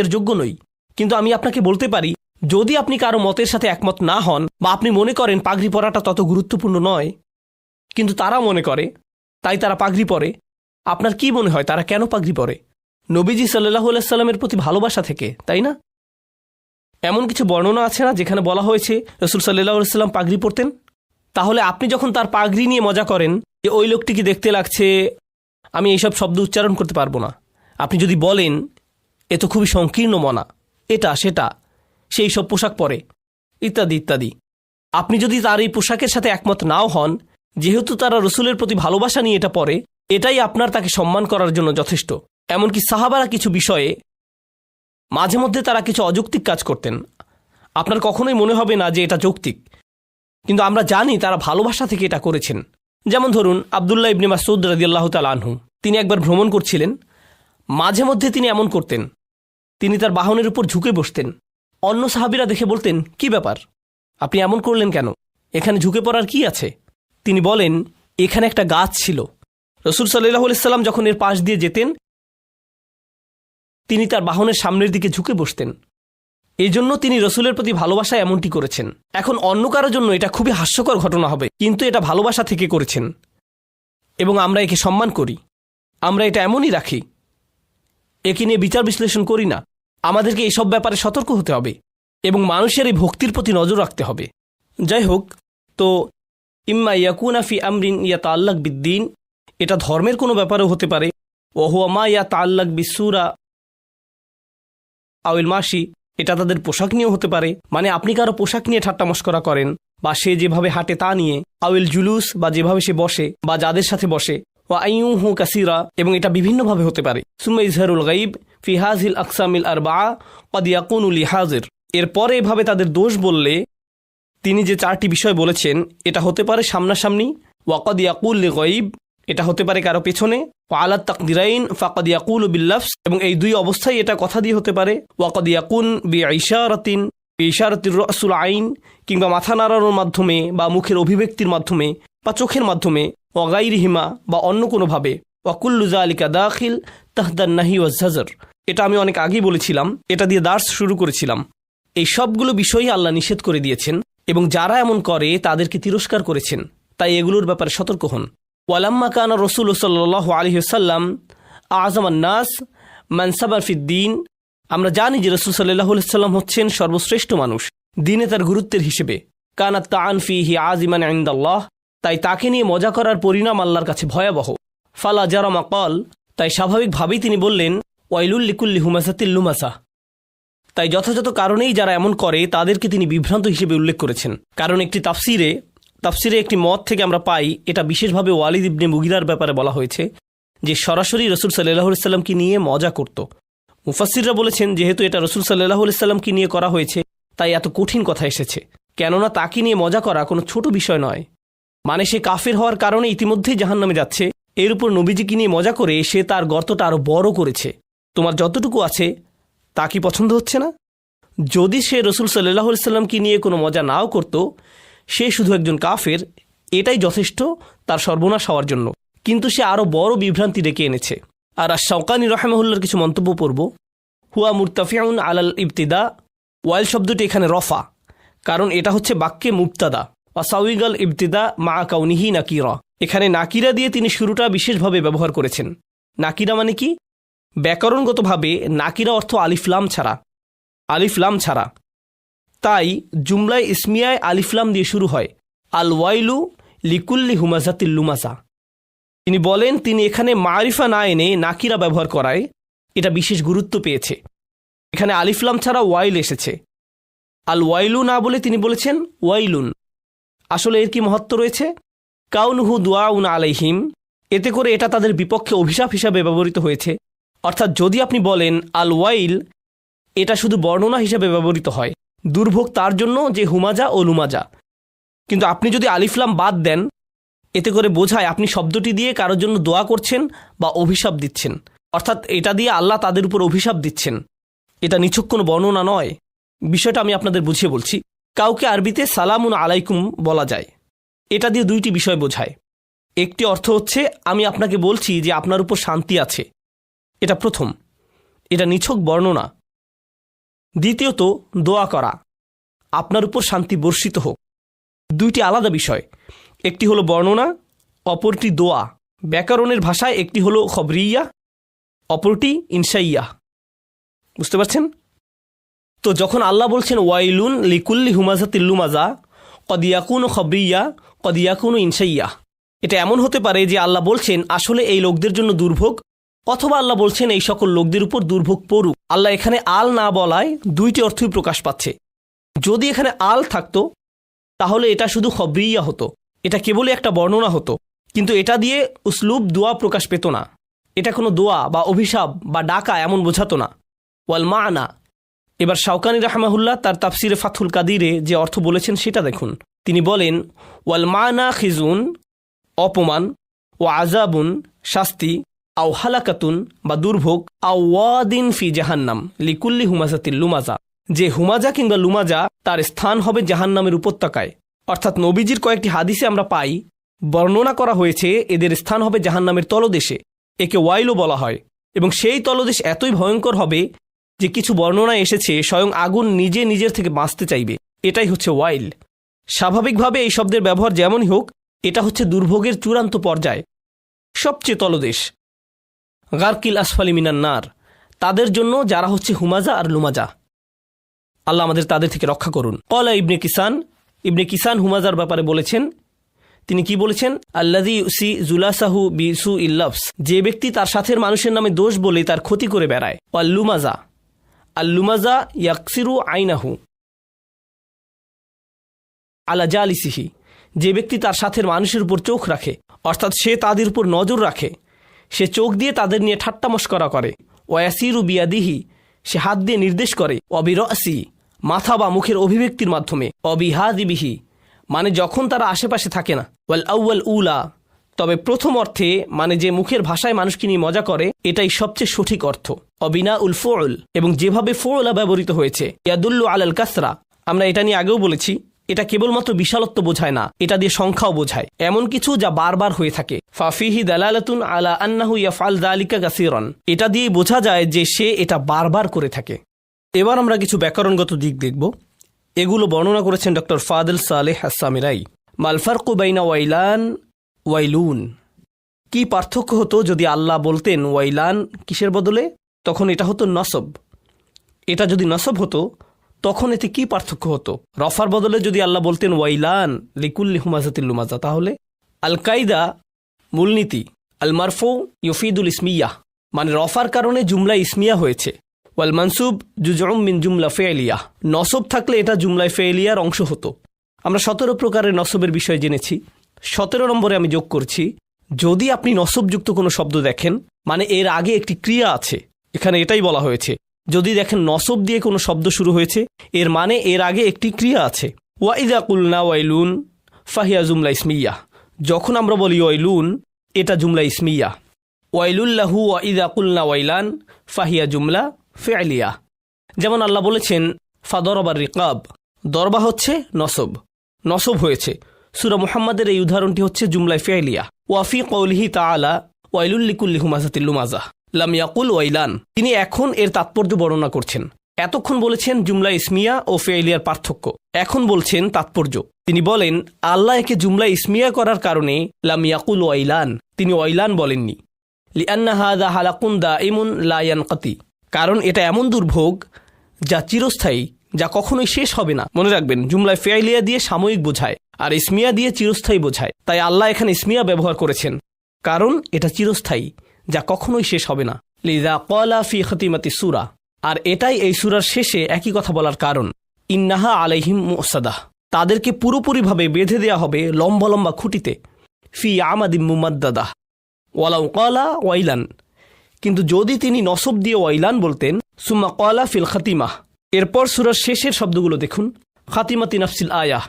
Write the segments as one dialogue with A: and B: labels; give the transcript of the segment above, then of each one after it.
A: এর যোগ্য নই। কিন্তু আমি আপনাকে বলতে পারি, যদি আপনি কারও মতের সাথে একমত না হন বা আপনি মনে করেন পাগড়ি পরাটা তত গুরুত্বপূর্ণ নয়, কিন্তু তারা মনে করে, তাই তারা পাগড়ি পরে, আপনার কি মনে হয় তারা কেন পাগড়ি পরে? নবীজি সাল্লাহ সাল্লামের প্রতি ভালোবাসা থেকে, তাই না? এমন কিছু বর্ণনা আছে না যেখানে বলা হয়েছে, রসুল সাল্লাহ সাল্লাম পাগড়ি পরতেন? তাহলে আপনি যখন তার পাগড়ি নিয়ে মজা করেন, যে ওই লোকটিকে দেখতে লাগছে, আমি এইসব শব্দ উচ্চারণ করতে পারব না। আপনি যদি বলেন এ তো খুবই সংকীর্ণ মনা। এটা, সেটা, সেই সব পোশাক পরে। ইত্যাদি ইত্যাদি। আপনি যদি তার এই পোশাকের সাথে একমত নাও হন, যেহেতু তারা রসুলের প্রতি ভালোবাসা নিয়ে এটা পরে, এটাই আপনার তাকে সম্মান করার জন্য যথেষ্ট। এমনকি সাহাবারা কিছু বিষয়ে মাঝে মধ্যে তারা কিছু অযৌক্তিক কাজ করতেন। আপনার কখনোই মনে হবে না যে এটা যৌক্তিক। কিন্তু আমরা জানি তারা ভালোবাসা থেকে এটা করেছেন। যেমন ধরুন আবদুল্লাহ ইবনে মাসুদ রাদিয়াল্লাহ তাল আনহু। তিনি একবার ভ্রমণ করছিলেন। মাঝে মধ্যে তিনি এমন করতেন। তিনি তার বাহনের উপর ঝুঁকে বসতেন। অন্য সাহাবিরা দেখে বলতেন, কি ব্যাপার? আপনি এমন করলেন কেন? এখানে ঝুঁকে পড়ার কি আছে? তিনি বলেন, এখানে একটা গাছ ছিল। রসুল সাল্লাহ সাল্লাম যখন এর পাশ দিয়ে যেতেন, তিনি তার বাহনের সামনের দিকে ঝুঁকে বসতেন। এই জন্য তিনি রসুলের প্রতি ভালোবাসা এমনটি করেছেন। এখন অন্য কারোর জন্য এটা খুবই হাস্যকর ঘটনা হবে, কিন্তু এটা ভালোবাসা থেকে করেছেন। এবং আমরা একে সম্মান করি। আমরা এটা এমনই রাখি একে নিয়ে বিচার বিশ্লেষণ করি না। আমাদেরকে এসব ব্যাপারে সতর্ক হতে হবে এবং মানুষের এই ভক্তির প্রতি নজর রাখতে হবে। যাই হোক, তো ইম্মা ইয়াকুনা ফি আমরিন ইয়া তাল্লাক বিদ্দিন, এটা ধর্মের কোনো ব্যাপারেও হতে পারে। ওহুয়া মা ইয়া তাল্লাক বিসুরা আউল মাসি এটা তাদের পোশাক নিয়েও হতে পারে। মানে আপনি কারও পোশাক নিয়ে ঠাট্টা মস্করা করেন বা সে যেভাবে হাঁটে তা নিয়ে আউল জুলুস বা যেভাবে সে বসে বা যাদের সাথে বসে ও আইউ হু কাসিরা, এবং এটা বিভিন্নভাবে হতে পারে। সুম্মা ইজহারুল গাইব ফিহাজিল আকসামিল আর বা কদিয়াকুনুল হাজির। এরপরে এভাবে তাদের দোষ বললে, তিনি যে চারটি বিষয় বলেছেন, এটা হতে পারে সামনাসামনি ওয়াকদ ইয়াকুল গইব, এটা হতে পারে কারও পেছনে আলাদ তাকদিরাইন ফাকদ ইয়াকুল বিল্লাফস এবং এই দুই অবস্থায় এটা কথা দিয়ে হতে পারে ওয়াকদ ইয়াকুন বি ইশারাতিন, বি রসুল আইন, কিংবা মাথা নাড়ানোর মাধ্যমে বা মুখের অভিব্যক্তির মাধ্যমে বা চোখের মাধ্যমে ওয়াগাইরিহিমা বা অন্য কোনোভাবে ওয়াকুল্লুজা আলিকা দাখিল তাহদার নাহি ওয়াজাজর এটা আমি অনেক আগেই বলেছিলাম, এটা দিয়ে দার্স শুরু করেছিলাম। এই সবগুলো বিষয়ই আল্লাহ নিষেধ করে দিয়েছেন এবং যারা এমন করে তাদেরকে তিরস্কার করেছেন, তাই এগুলোর ব্যাপারে সতর্ক হন। ওয়ালাম্মা কানা রসুল সাল্লাহ আলহিসাল্লাম আজমান নাস মানসাবার ফিদ্দিন আমরা জানি যে রসুল সাল্লাহ সাল্লাম হচ্ছেন সর্বশ্রেষ্ঠ মানুষ, দিনে তার গুরুত্বের হিসেবে। কানাত তাআন ফিহি আজিমান ইনদাল্লাহ তাই তাকে নিয়ে মজা করার পরিণাম আল্লাহর কাছে ভয়াবহ। ফালা জারামা কল তাই স্বাভাবিকভাবেই তিনি বললেন, ওয়াইলুল লিকুল্লি হুমাসাতিল লুমাসা। তাই যথাযথ কারণেই যারা এমন করে, তাদেরকে তিনি বিভ্রান্ত হিসেবে উল্লেখ করেছেন। কারণ একটি তাফসিরে তাফসিরে একটি মত থেকে আমরা পাই, এটা বিশেষভাবে ওয়ালিদ ইবনে মুগিরার ব্যাপারে বলা হয়েছে, যে সরাসরি রসুল সাল্লাহ সাল্লামকে নিয়ে মজা করত। মুফাসিররা বলেছেন, যেহেতু এটা রসুল সাল্লাহ সাল্লামকে নিয়ে করা হয়েছে, তাই এত কঠিন কথা এসেছে। কেননা তাকে নিয়ে মজা করা কোনো ছোট বিষয় নয়। মানে সে কাফের হওয়ার কারণে ইতিমধ্যেই জাহান নামে যাচ্ছে। এর উপর নবীজিকে নিয়ে মজা করে সে তার গর্তটা আরও বড় করেছে। তোমার যতটুকু আছে, তা কি পছন্দ হচ্ছে না? যদি সে রসুল সাল্লাহ সাল্লামকে নিয়ে কোনো মজা নাও করত, সে শুধু একজন কাফের, এটাই যথেষ্ট তার সর্বনাশ হওয়ার জন্য। কিন্তু সে আরও বড় বিভ্রান্তি ডেকে এনেছে। আর আর শওকানি রহমাহুল্লার কিছু মন্তব্য পড়ব। হুয়া মুরতাফিয়াউন আলাল ইবতিদা, ওয়াইল শব্দটি এখানে রফা, কারণ এটা হচ্ছে বাক্যে মুক্তাদা অসাউইগাল ইবতিদা মা কাউনিহি নাকিরা। এখানে নাকিরা দিয়ে তিনি শুরুটা বিশেষভাবে ব্যবহার করেছেন। নাকিরা মানে কি? ব্যাকরণগতভাবে নাকিরা অর্থ আলিফলাম ছাড়া। আলিফলাম ছাড়া। তাই জুমলায় ইসমিয়ায় আলিফলাম দিয়ে শুরু হয়। আল ওয়াইলু লিকুল্লি হুমাজাতিল লুমাসা তিনি বলেন, তিনি এখানে মারিফা না এনে নাকিরা ব্যবহার করায় এটা বিশেষ গুরুত্ব পেয়েছে। এখানে আলিফলাম ছাড়া ওয়াইল এসেছে। আল ওয়াইলু না বলে তিনি বলেছেন ওয়াইলুন। আসলে এর কি মহত্ব রয়েছে? কাউনহু দোয়াউন আলাইহিম। এতে করে এটা তাদের বিপক্ষে অভিশাপ হিসাবে ব্যবহৃত হয়েছে। অর্থাৎ যদি আপনি বলেন আল ওয়াইল, এটা শুধু বর্ণনা হিসাবে ব্যবহৃত হয়। দুর্ভোগ তার জন্য যে হুমাজা ও লুমাজা। কিন্তু আপনি যদি আলিফলাম বাদ দেন, এতে করে বোঝায় আপনি শব্দটি দিয়ে কারোর জন্য দোয়া করছেন বা অভিশাপ দিচ্ছেন। অর্থাৎ এটা দিয়ে আল্লাহ তাদের উপর অভিশাপ দিচ্ছেন। এটা নিছক কোনো বর্ণনা নয়। বিষয়টা আমি আপনাদের বুঝিয়ে বলছি। কাউকে আরবিতে সালামুন আলাইকুম বলা যায়। এটা দিয়ে দুইটি বিষয় বোঝায়। একটি অর্থ হচ্ছে, আমি আপনাকে বলছি যে আপনার উপর শান্তি আছে। এটা প্রথম। এটা নিছক বর্ণনা। দ্বিতীয়ত, দোয়া করা। আপনার উপর শান্তি বর্ষিত হোক। দুইটি আলাদা বিষয়। একটি হলো বর্ণনা, অপরটি দোয়া। ব্যাকরণের ভাষায় একটি হলো খবরিয়া, অপরটি ইনসাইয়া বুঝতে পারছেন? তো যখন আল্লাহ বলছেন, ওয়াইলুন লিকুল্লি হুমাজা তিল্লুমাজা কদিয়াকুন খবরিয়া কদিয়াকুন ইনসাইয়া। এটা এমন হতে পারে যে আল্লাহ বলছেন, আসলে এই লোকদের জন্য দুর্ভোগ, অথবা আল্লাহ বলছেন, এই সকল লোকদের উপর দুর্ভোগ পড়ুক। আল্লাহ এখানে আল না বলায় দুইটি অর্থই প্রকাশ পাচ্ছে। যদি এখানে আল থাকতো, তাহলে এটা শুধু খবরিয়া হতো। এটা কেবলই একটা বর্ণনা হতো। কিন্তু এটা দিয়ে উসলুব দোয়া প্রকাশ পেত না। এটা কোনো দোয়া বা অভিশাপ বা ডাকা এমন বোঝাতো না। ওয়াল মা আনা এবার শাওকানি রাহমাহুল্লাহ তার তাফসিরে ফাথুল কাদিরে যে অর্থ বলেছেন সেটা দেখুন। তিনি বলেন, ওয়াল মানা খিজুন, অপমান ও আজাবুন শাস্তি, আও হালাকাতুন, বা দুর্ভোগ, আও ওয়াদিন ফি জাহান্নাম, লিকুল্লি হুমাজাতিল লুমাজা। যে হুমাজা কিংবা লুমাজা তার স্থান হবে জাহান্নামের উপত্যকায়। অর্থাৎ নবীজির কয়েকটি হাদিসে আমরা পাই, বর্ণনা করা হয়েছে এদের স্থান হবে জাহান্নামের তলদেশে। একে ওয়াইলও বলা হয়। এবং সেই তলদেশ এতই ভয়ঙ্কর হবে যে কিছু বর্ণনায় এসেছে স্বয়ং আগুন নিজে নিজের থেকে বাঁচতে চাইবে। এটাই হচ্ছে ওয়াইল। স্বাভাবিকভাবে এই শব্দের ব্যবহার যেমনই হোক, এটা হচ্ছে দুর্ভোগের চূড়ান্ত পর্যায়। সবচেয়ে তলদেশ। গার্কিল আসফালি মিনার নার। তাদের জন্য যারা হচ্ছে হুমাজা আর লুমাজা। আল্লাহ আমাদের তাদের থেকে রক্ষা করুন। কলা ইবনে কিসান। ইবনে কিসান হুমাজার ব্যাপারে বলেছেন, তিনি কি বলেছেন? আল্লাদি সি জুলাসাহু বিসু ইল্লাফস যে ব্যক্তি তার সাথের মানুষের নামে দোষ বলে তার ক্ষতি করে বেড়ায়। আল্লুমাজা আল্লুমাজা ইয়াকসিরু আইনাহু আলা জালিসিহি। যে ব্যক্তি তার সাথের মানুষের উপর চোখ রাখে, অর্থাৎ সে তাদের উপর নজর রাখে, সে চোখ দিয়ে তাদের নিয়ে ঠাট্টামস্করা করে। ওয়াসিরু বিয়াদিহি, সে হাত দিয়ে নির্দেশ করে অবিরসি মাথা বা মুখের অভিব্যক্তির মাধ্যমে। অবিহাদিবিহি মানে যখন তারা আশেপাশে থাকে না। ওয়াল আউয়াল উলা তবে প্রথম অর্থে মানে যে মুখের ভাষায় মানুষকে নিয়ে মজা করে, এটাই সবচেয়ে সঠিক অর্থ। অবিনা উল ফোল এবং যেভাবে ফোলা ব্যবহৃত হয়েছে, ইয়াদুল্লু আলাল কাসরা, আমরা এটা নিয়ে আগেও বলেছি, এটা কেবলমাত্র বিশালত্ব বোঝায় না, এটা দিয়ে সংখ্যাও বোঝায়। এমন কিছু যা বারবার হয়ে থাকে। ফাফিহি দালালাতুন আলা আন্নাহু ইয়াফাল দালিকা গাসিরন, এটা দিয়ে বোঝা যায় যে সে এটা বারবার করে থাকে। এবার আমরা কিছু ব্যাকরণগত দিক দেখব। এগুলো বর্ণনা করেছেন ডক্টর ফাদল সালেহ হাসামিরাই মালফারকু বাইনা ওয়াইলান ওয়াইলুন। কি পার্থক্য হতো যদি আল্লাহ বলতেন ওয়াইলান কিসের বদলে? তখন এটা হতো নসব। এটা যদি নসব হতো, তখন এতে কি পার্থক্য হতো? রফার বদলে যদি আল্লাহ বলতেন ওয়াইলান লিকুল্লি হুমাজাতিল লুমাজা, তাহলে? আল কায়দা মূলনীতি আল মারফু ইউফিদুল ইসমিয়া মানে রফার কারণে জুমলা ইসমিয়া হয়েছে। ওয়াল মানসুব জুজম মিন জুমলা ফেলিয়া নসব থাকলে এটা জুমলায় ফেলিয়ার অংশ হতো। আমরা সতেরো প্রকারের নসবের বিষয় জেনেছি। সতেরো নম্বরে আমি যোগ করছি, যদি আপনি নসবযুক্ত কোনো শব্দ দেখেন মানে এর আগে একটি ক্রিয়া আছে, এখানে এটাই বলা হয়েছে, যদি দেখেন নসব দিয়ে কোনো শব্দ শুরু হয়েছে, এর মানে এর আগে একটি ক্রিয়া আছে। ওয়াইদা কুলনা ওয়াইলুন ফাহিয়া জুমলা ইসমিয়া। যখন আমরা বলি ওয়াইলুন, এটা জুমলা ইসমিয়া। ওয়াইলুল্লাহু ওয়াইদা কুলনা ওয়াইলান ফাহিয়া জুমলা ফেয়ালিয়া যেমন আল্লাহ বলেছেন ফাদর ফাদরবার রিকাব, দরবা হচ্ছে নসব। নসব হয়েছে। সুরা মুহাম্মাদের এই উদাহরণটি হচ্ছে জুমলায় ফেয়ালিয়া ওয়াফি কৌলিহি তাআলা ওয়াইলুল্লিকুল্লি হুমাজাতিল্লুমাজা লাম ইয়াকুল ওয়াইলান। তিনি এখন এর তাৎপর্য বর্ণনা করছেন। এতক্ষণ বলেছেন জুমলা ইসমিয়া ও ফেইলিয়ার পার্থক্য। এখন বলছেন তাৎপর্য। তিনি বলেন, আল্লাহ একে জুমলা ইসমিয়া করার কারণে লাম ইয়াকুল ওয়াইলান, তিনি ওয়াইলান বলেননি। লিআন্না হাদা হালাকুন দা ইমুন লায়ানকাতি কারণ এটা এমন দুর্ভোগ যা চিরস্থায়ী, যা কখনোই শেষ হবে না। মনে রাখবেন, জুমলায় ফেয়াইলিয়া দিয়ে সাময়িক বোঝায়। আর ইসমিয়া দিয়ে চিরস্থায়ী বোঝায়। তাই আল্লাহ এখানে ইসমিয়া ব্যবহার করেছেন। কারণ এটা চিরস্থায়ী, যা কখনোই শেষ হবে না। লিজা কলা ফি খতিমাতি সুরা। আর এটাই এই সুরার শেষে একই কথা বলার কারণ। ইন্নাহা আলাইহিম মুসাদাহ। তাদেরকে পুরোপুরিভাবে বেঁধে দেয়া হবে লম্বা লম্বা খুঁটিতে। ফি আমাদিম মুমাদ্দাদাহ। ওয়ালাউ কলা ওয়াইলান। কিন্তু যদি তিনি নসব দিয়ে ওয়াইলান বলতেন, সুম্মা কলা ফিল খাতিমাহ। এরপর সুরার শেষের শব্দগুলো দেখুন। খাতিমাতি নাফসিল আয়াহ।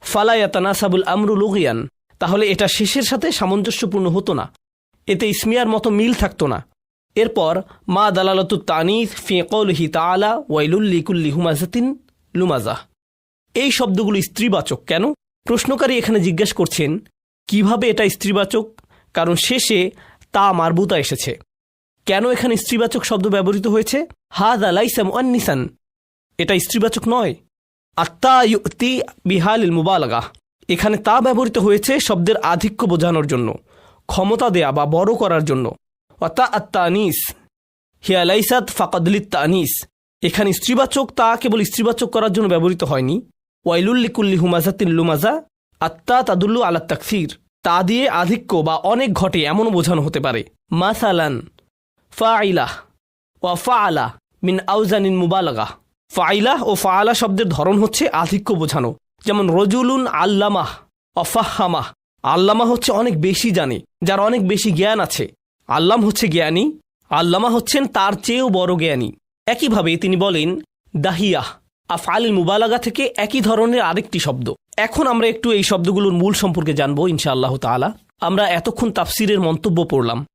A: ফালায়াতানাসাবুল আমরু লুগিয়ান। তাহলে এটা শেষের সাথে সামঞ্জস্যপূর্ণ হতো না। এতে ইসমিয়ার মতো মিল থাকতো না। এরপর, মা দালালতু তানিস ফিকৌলহি তালা ওয়াইলুল্লি কুল্লি হুমাজাতিন লুমাজা। এই শব্দগুলো স্ত্রীবাচক কেন? প্রশ্নকারী এখানে জিজ্ঞেস করছেন, কীভাবে এটা স্ত্রীবাচক? কারণ শেষে তা মারবুতা এসেছে। কেন এখানে স্ত্রীবাচক শব্দ ব্যবহৃত হয়েছে? হা হাদ আলাইসাম অন্নিসান এটা স্ত্রীবাচক নয়। আত্মা ইউতি বিহাল মুবালাগা। এখানে তা ব্যবহৃত হয়েছে শব্দের আধিক্য বোঝানোর জন্য, ক্ষমতা দেয়া বা বড় করার জন্য। অতা আত্মা আনিস হিয়ালাইসাদ ফাকাদলিত তানিস। এখানে স্ত্রীবাচক তা কেবল স্ত্রীবাচক করার জন্য ব্যবহৃত হয়নি। ওয়াইলুল্লিকুল্লি হুমাজাতিন লুমাজা, আত্মা তাদুল্লু আলা তাকসির। তা দিয়ে আধিক্য বা অনেক ঘটে এমনও বোঝানো হতে পারে। মাসালান ফাইলাহ ওয়া ফাআলা মিন আউজানিন মুবালাগা। ফাইলাহ ও ফাআলা শব্দের ধরন হচ্ছে আধিক্য বোঝানো। যেমন রজুলুন আল্লামাহ, অফাহামাহ। আল্লামা হচ্ছে অনেক বেশি জানে, যার অনেক বেশি জ্ঞান আছে। আল্লাম হচ্ছে জ্ঞানী, আল্লামা হচ্ছেন তার চেয়েও বড় জ্ঞানী। একইভাবে তিনি বলেন, দাহিয়াহ, আফআল মুবালাগা থেকে একই ধরনের আরেকটি শব্দ। এখন আমরা একটু এই শব্দগুলোর মূল সম্পর্কে জানব ইনশাআল্লাহ তাআলা। আমরা এতক্ষণ তাফসিরের মন্তব্য পড়লাম।